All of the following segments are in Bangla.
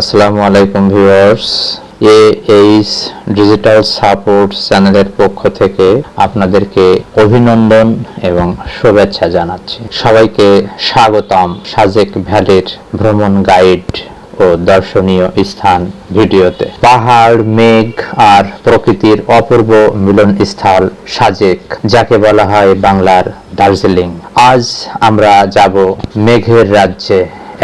আসসালামু আলাইকুম viewers. A H digital support চ্যানেলের পক্ষ থেকে আপনাদেরকে অভিনন্দন এবং শুভেচ্ছা জানাচ্ছি। সবাইকে স্বাগতম সাজেক ভ্যালির ভ্রমণ গাইড ও দর্শনীয় স্থান ভিডিওতে। পাহাড়, মেঘ আর প্রকৃতির অপূর্ব মিলন স্থল সাজেক, যাকে বলা হয় বাংলার দার্জিলিং। আজ আমরা যাব মেঘের রাজ্যে,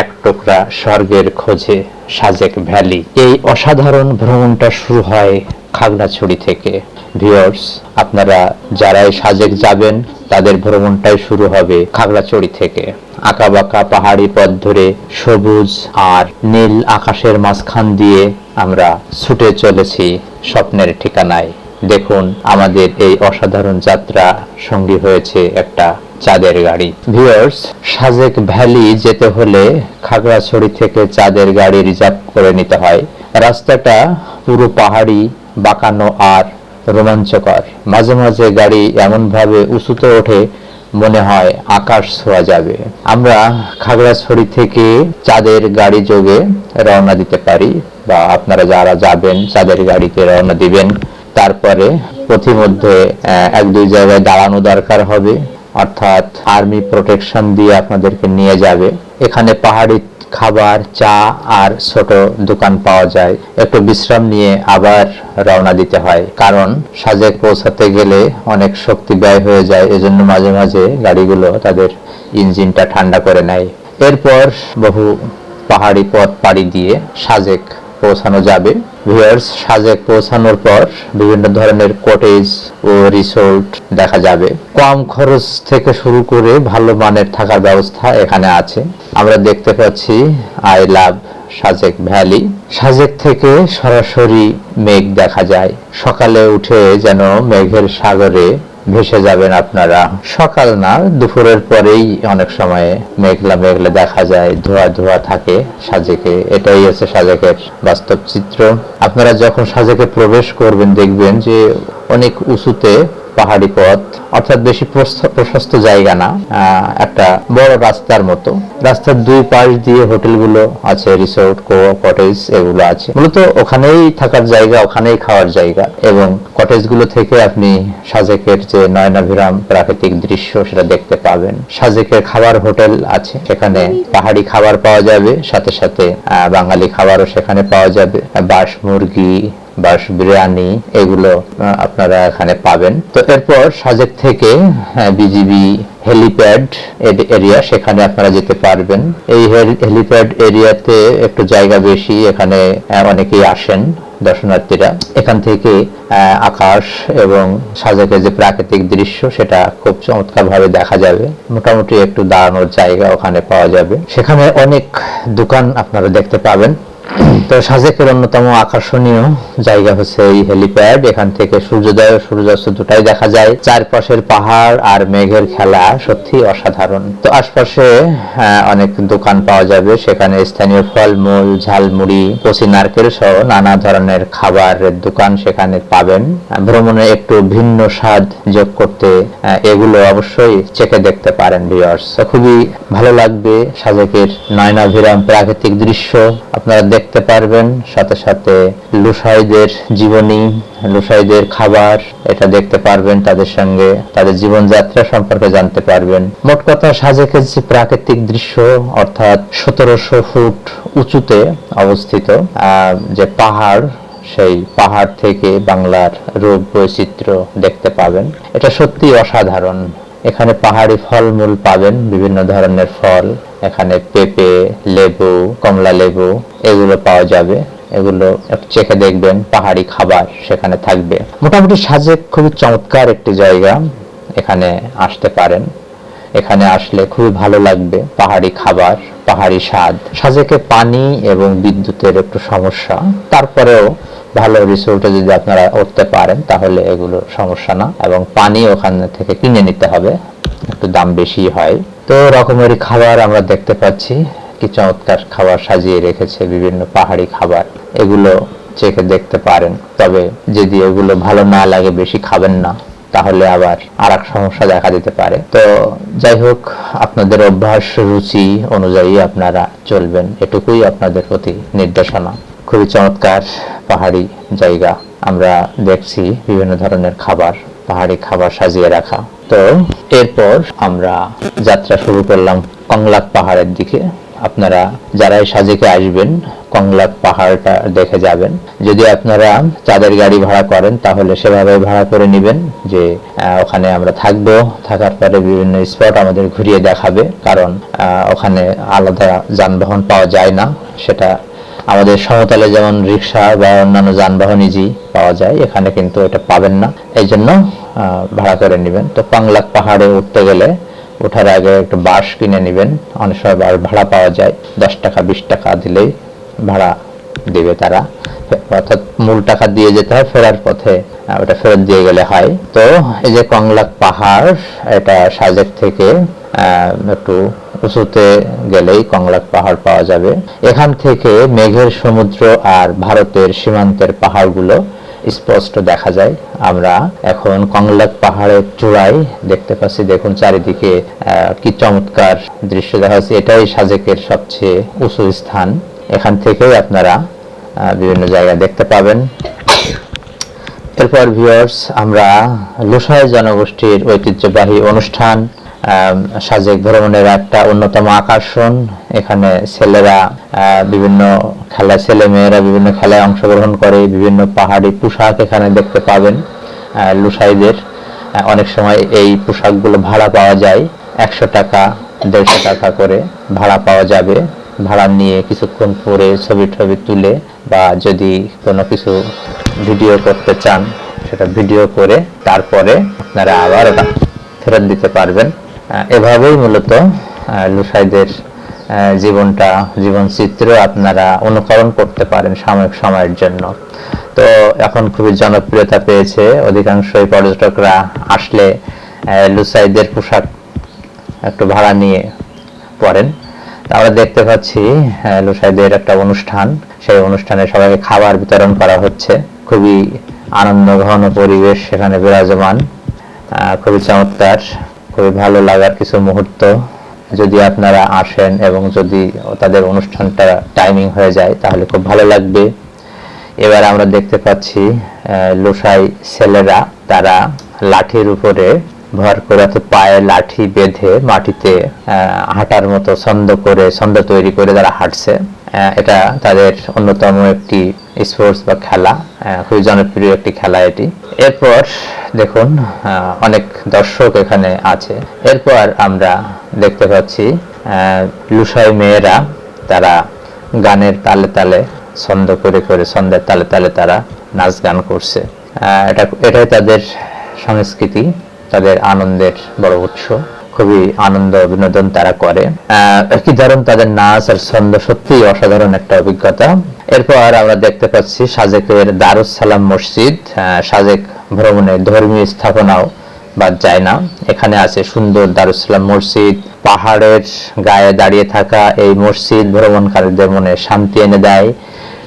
এক টুকরা স্বর্গের খোঁজে। সাজেক ভ্যালি। এই অসাধারণ ভ্রমণটা শুরু হয় খাগড়াছড়ি থেকে। ভিউয়ার্স, আপনারা যারাই সাজেক যাবেন, তাদের ভ্রমণটাই শুরু হবে খাগড়াছড়ি থেকে। আঁকাবাঁকা পাহাড়ি পথ ধরে সবুজ আর নীল আকাশের মাঝখান দিয়ে আমরা ছুটে চলেছি স্বপ্নের ঠিকানায়। দেখুন, আমাদের এই অসাধারণ যাত্রা সঙ্গী হয়েছে একটা চাঁদের গাড়ি। ভিউয়ার্স সাজেক ভ্যালি যেতে হলে খাগড়াছড়ি থেকে চাঁদের গাড়ি রিজার্ভ করে নিতে হয়। রাস্তাটা পুরো পাহাড়ি, বাঁকানো আর রোমাঞ্চকর। মাঝে মাঝে গাড়ি এমনভাবে উঁচুতে ওঠে, মনে হয় আকাশ ছোঁয়া যাবে। আমরা খাগড়াছড়ি থেকে চাঁদের গাড়ি যোগে রওনা দিতে পারি, বা আপনারা যারা যাবেন চাঁদের গাড়িতে রওনা দিবেন, তারপরে পথিমধ্যে এক দুই জায়গায় দাঁড়ানো দরকার হবে। অর্থাৎ আর্মি প্রোটেকশন দিয়ে আপনাদেরকে নিয়ে যাবে। এখানে পাহাড়ি খাবার, চা আর ছোট দোকান পাওয়া যায়। একটু বিশ্রাম নিয়ে আবার রওনা দিতে হয়। কারণ সাজেক পৌঁছাতে গেলে অনেক শক্তি ব্যয় হয়ে যায়, এজন্য মাঝে মাঝে গাড়িগুলো তাদের ইঞ্জিনটা ঠান্ডা করে নেয়। এরপর বহু পাহাড়ি পথ পাড়ি দিয়ে সাজেক পৌঁছানো যাবে। ভিউয়ার্স সাজেক পৌঁছানোর পর বিভিন্ন ধরনের কটেজ ও রিসোর্ট দেখা যাবে। কম খরচ থেকে শুরু করে ভালো মানের থাকার ব্যবস্থা এখানে আছে। আমরা দেখতে পাচ্ছি I love Sajek valley. Sajek থেকে সরাসরি মেঘ দেখা যায়। সকালে উঠে যেন মেঘের সাগরে ভেসে যাবেন আপনারা। সকাল না, দুপুরের পরেই অনেক সময় মেঘলা মেঘলা দেখা যায়, ধোয়া ধোয়া থাকে সাজেকে। এটাই হচ্ছে সাজেকের বাস্তব চিত্র। আপনারা যখন সাজেকে প্রবেশ করবেন, দেখবেন যে অনেক উঁচুতে পাহাড়ি পথ, অর্থাৎ বেশি প্রশস্ত জায়গা না একটা বড় রাস্তার মতো। রাস্তার দুই পাশ দিয়ে হোটেলগুলো আছে, রিসোর্ট কটেজ এগুলো আছে। মূলত ওখানেই থাকার জায়গা, ওখানেই খাওয়ার জায়গা। এবং কটেজগুলো থেকে আপনি সাজেকের যে নয়নাভিরাম প্রাকৃতিক দৃশ্য সেটা দেখতে পাবেন। সাজেকের খাবার হোটেল আছে, সেখানে পাহাড়ি খাবার পাওয়া যাবে, সাথে সাথে বাঙালি খাবারও সেখানে পাওয়া যাবে। বাঁশ, মুরগি বাস, বিরিয়ানি এগুলো আপনারা এখানে পাবেন। তো এরপর সাজেক থেকে বিজিবি হেলিপ্যাড এরিয়া, সেখানে আপনারা যেতে পারবেন। এই হেলিপ্যাড এরিয়াতে একটু জায়গা বেশি, এখানে অনেকেই আসেন দর্শনার্থীরা। এখান থেকে আকাশ এবং সাজেকের যে প্রাকৃতিক দৃশ্য, সেটা খুব চমৎকার ভাবে দেখা যাবে। মোটামুটি একটু দাঁড়ানোর জায়গা ওখানে পাওয়া যাবে। সেখানে অনেক দোকান আপনারা দেখতে পাবেন। তো সাজেকের অন্যতম আকর্ষণীয় জায়গা হচ্ছে এই হেলিপ্যাড। এখান থেকে সূর্যোদয় ও সূর্যাস্ত দুটাই দেখা যায়। চারপাশের পাহাড় আর মেঘের খেলা সত্যি অসাধারণ। তো আশপাশে অনেক দোকান পাওয়া যাবে। সেখানে স্থানীয় ফলমূল, ঝালমুড়ি, কচি নারকেল সহ নানা ধরনের খাবারের দোকান সেখানে পাবেন। ভ্রমণে একটু ভিন্ন স্বাদ যোগ করতে এগুলো অবশ্যই চেখে দেখতে পারেন ভিউয়ার্স খুবই ভালো লাগবে সাজেকের নয়নাভিরাম প্রাকৃতিক দৃশ্য আপনারা দেখতে পারবেন। সাথে সাথে লুসাইদের জীবনী, লুসাইদের খাবার, এটা দেখতে পারবেন তাদের সঙ্গে। তাদের জীবনযাত্রা সম্পর্কে জানতে পারবেন। মোট কথা সাজেকের যে প্রাকৃতিক দৃশ্য, অর্থাৎ সতেরোশো ফুট উঁচুতে অবস্থিত। যে পাহাড়, সেই পাহাড় থেকে বাংলার রূপ বৈচিত্র্য দেখতে পাবেন। এটা সত্যি অসাধারণ। এখানে পাহাড়ি ফলমূল পাবেন, বিভিন্ন ধরনের ফল। এখানে পেঁপে, লেবু, কমলা লেবু, এগুলো পাওয়া যাবে। এগুলো চেখে দেখবেন, পাহাড়ি খাবার সেখানে থাকবে। মোটামুটি সাজেক খুবই চমৎকার একটি জায়গা, এখানে আসতে পারেন। এখানে আসলে খুবই ভালো লাগবে, পাহাড়ি খাবার, পাহাড়ি স্বাদ। সাজেকে পানি এবং বিদ্যুতের একটু সমস্যা। তারপরেও ভালো রিসোর্টে যদি আপনারা উঠতে পারেন, তাহলে এগুলো সমস্যা না। এবং পানি ওখান থেকে কিনে নিতে হবে, একটু দাম বেশি হয়। তো রকমেরই খাবার আমরা দেখতে পাচ্ছি। কি চমৎকার খাবার সাজিয়ে রেখেছে বিভিন্ন পাহাড়ি খাবার। এগুলো চেখে দেখতে পারেন। তবে যদি এগুলো ভালো না লাগে, বেশি খাবেন না, তাহলে আবার আর এক সমস্যা দেখা দিতে পারে। তো যাই হোক, আপনাদের অভ্যাস, রুচি অনুযায়ী আপনারা চলবেন। এটুকুই আপনাদের প্রতি নির্দেশনা। খুবই চমৎকার পাহাড়ি জায়গা। আমরা দেখছি বিভিন্ন ধরনের খাবার, পাহাড়ি খাবার সাজিয়ে রাখা। তো এরপর আমরা যাত্রা শুরু করলাম কংলাক পাহাড়ের দিকে। আপনারা যারা এই সাজেকে আসবেন, কংলাক পাহাড়টা দেখে যাবেন। যদি আপনারা চাঁদের গাড়ি ভাড়া করেন, তাহলে সেভাবে ভাড়া করে নেবেন যে ওখানে আমরা থাকব। থাকার পরে বিভিন্ন স্পট আমাদের ঘুরিয়ে দেখাবে, কারণ ওখানে আলাদা যানবাহন পাওয়া যায় না। সেটা আমাদের সমতলে যেমন রিক্সা বা অন্যান্য যানবাহন ইজি পাওয়া যায়, এখানে কিন্তু এটা পাবেন না। এই জন্য ভাড়া করে নেবেন। তো পাংলাক পাহাড়ে উঠতে গেলে ওঠার আগে একটু বাস কিনে নেবেন। অনেক সময় বাস ভাড়া পাওয়া যায়। দশ টাকা, বিশ টাকা দিলেই ভাড়া দেবে তারা। অর্থাৎ মূল টাকা দিয়ে যেতে হয়, ফেরার পথে ওটা ফেরত দিয়ে গেলে হয়। তো এই যে কংলাক পাহাড়, এটা সাজেক থেকে একটু উঁচুতে গেলেই কংলাক পাহাড় পাওয়া যাবে। এখান থেকে মেঘের সমুদ্র আর ভারতের সীমান্তের পাহাড়গুলো স্পষ্ট দেখা যায়। আমরা এখন কংলাক পাহাড়ের চূড়ায় দেখতে পাচ্ছি, দেখুন চারিদিকে কি চমৎকার দৃশ্য দেখা যাচ্ছে। এটাই সাজেকের সবচেয়ে উঁচু স্থান। এখান থেকেই আপনারা বিভিন্ন জায়গা দেখতে পাবেন। এরপর ভিউয়ার্স আমরা লোসাই জনগোষ্ঠীর ঐতিহ্যবাহী অনুষ্ঠান সাজেক ভ্রমণের একটা অন্যতম আকর্ষণ। এখানে ছেলেরা বিভিন্ন খেলা ছেলে মেয়েরা বিভিন্ন খেলায় অংশগ্রহণ করে, বিভিন্ন পাহাড়ি পোশাক এখানে দেখতে পাবেন লুসাইদের। অনেক সময় এই পোশাকগুলো ভাড়া পাওয়া যায়, একশো টাকা, দেড়শো টাকা করে ভাড়া পাওয়া যাবে। ভাড়া নিয়ে কিছুক্ষণ পরে ছবি টবি তুলে বা যদি কোনো কিছু ভিডিও করতে চান, সেটা ভিডিও করে তারপরে আপনারা আবার ওটা ফেরত দিতে পারবেন। এভাবেই মূলত লুসাইদের জীবনটা, জীবন চিত্র আপনারা অনুকরণ করতে পারেন সাময়িক সময়ের জন্য। তো এখন খুবই জনপ্রিয়তা পেয়েছে। অধিকাংশই পর্যটকরা আসলে লুসাইদের পোশাক একটু ভাড়া নিয়ে পড়েন আমরা দেখতে পাচ্ছি লুসাইদের একটা অনুষ্ঠান। সেই অনুষ্ঠানে সবাইকে খাবার বিতরণ করা হচ্ছে। খুবই আনন্দ ঘন পরিবেশ সেখানে বিরাজমান। খুবই চমৎকার, খুবই ভালো লাগার কিছু মুহূর্ত যদি আপনারা আসেন এবং যদি তাদের অনুষ্ঠানটা টাইমিং হয়ে যায়, তাহলে খুব ভালো লাগবে। এবার আমরা দেখতে পাচ্ছি লোসাই ছেলেরা, তারা লাঠির উপরে ভর করে অর্থাৎ পায়ে লাঠি বেঁধে মাটিতে হাঁটার মতো ছন্দ করে, ছন্দ তৈরি করে তারা হাঁটছে। এটা তাদের অন্যতম একটি স্পোর্টস বা খেলা খুবই জনপ্রিয় একটি খেলা এটি। এরপর দেখুন অনেক দর্শক এখানে আছে। এরপর আমরা দেখতে পাচ্ছি লুসাই মেয়েরা, তারা গানের তালে তালে ছন্দ করে করে ছন্দের তালে তালে তারা নাচ গান করছে। এটা এটাই তাদের সংস্কৃতি, তাদের আনন্দের বড় উৎস। খুবই আনন্দ বিনোদন তারা করে। কি দারুণ তাদের নাচ আর ছন্দ সত্যি অসাধারণ একটা অভিজ্ঞতা। এরপর আমরা দেখতে পাচ্ছি সাজেকের দারুস সালাম মসজিদ। সাজেক ভ্রমণের ধর্মীয় স্থাপনাও বাদ যায় না। এখানে আছে সুন্দর দারুসালাম মসজিদ, পাহাড়ের গায়ে দাঁড়িয়ে থাকা এই মসজিদ ভ্রমণকারীদের মনে শান্তি এনে দেয়।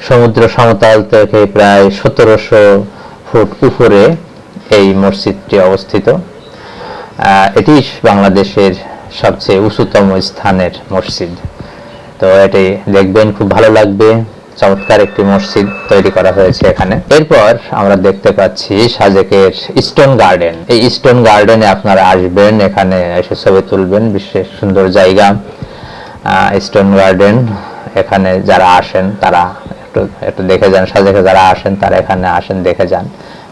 সমুদ্র সমতল থেকে প্রায় সতেরোশো ফুট উপরে এই মসজিদটি অবস্থিত। এটি বাংলাদেশের সবচেয়ে উঁচুতম স্থানের মসজিদ। তো এটি দেখবেন, খুব ভালো লাগবে। চমৎকার একটি মসজিদ তৈরি করা হয়েছে এখানে। এরপর আমরা দেখতে পাচ্ছি সাজেকের স্টোন গার্ডেন। এই স্টোন গার্ডেনে আপনারা আসবেন, এখানে এসে ছবি তুলবেন, বিশেষ সুন্দর জায়গা। স্টোন গার্ডেন, এখানে যারা আসেন তারা একটু একটু দেখে যান। সাজেকে যারা আসেন তারা এখানে আসেন, দেখে যান।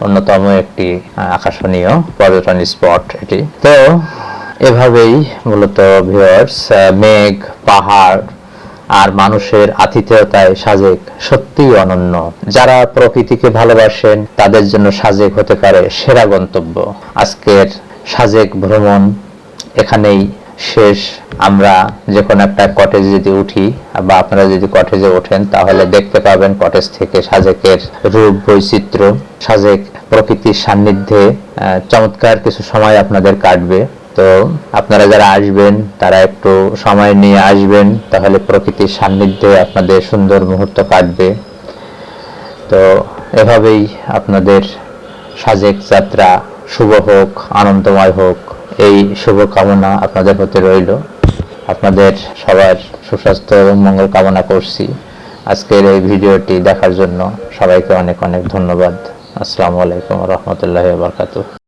অন্যতম একটি আকর্ষণীয় পর্যটন স্পট এটি। তো, এভাবেই মূলত ভিউয়ার্স মেঘ, পাহাড় আর মানুষের আতিথেয়তায় সাজেক সত্যিই অনন্য। যারা প্রকৃতিকে ভালোবাসেন, তাদের জন্য সাজেক হতে পারে সেরা গন্তব্য। আজকের সাজেক ভ্রমণ এখানেই শেষ। আমরা যে কোনো একটা কটেজে যদি উঠি বা আপনারা যদি কটেজে ওঠেন, তাহলে দেখতে পাবেন কটেজ থেকে সাজেকের রূপ, বৈচিত্র্য। সাজেক প্রকৃতির সান্নিধ্যে চমৎকার কিছু সময় আপনাদের কাটবে। তো আপনারা যারা আসবেন, তারা একটু সময় নিয়ে আসবেন, তাহলে প্রকৃতির সান্নিধ্যে আপনাদের সুন্দর মুহূর্ত কাটবে। তো এভাবেই আপনাদের সাজেক যাত্রা শুভ হোক, আনন্দময় হোক, এই শুভ কামনা আপনাদের হতে রইল। আপনাদের সবার সুস্বাস্থ্য এবং মঙ্গল কামনা করছি। আজকের এই ভিডিওটি দেখার জন্য সবাইকে অনেক অনেক ধন্যবাদ। আসসালামু আলাইকুম রহমতুল্লাহ বারকাতুহ।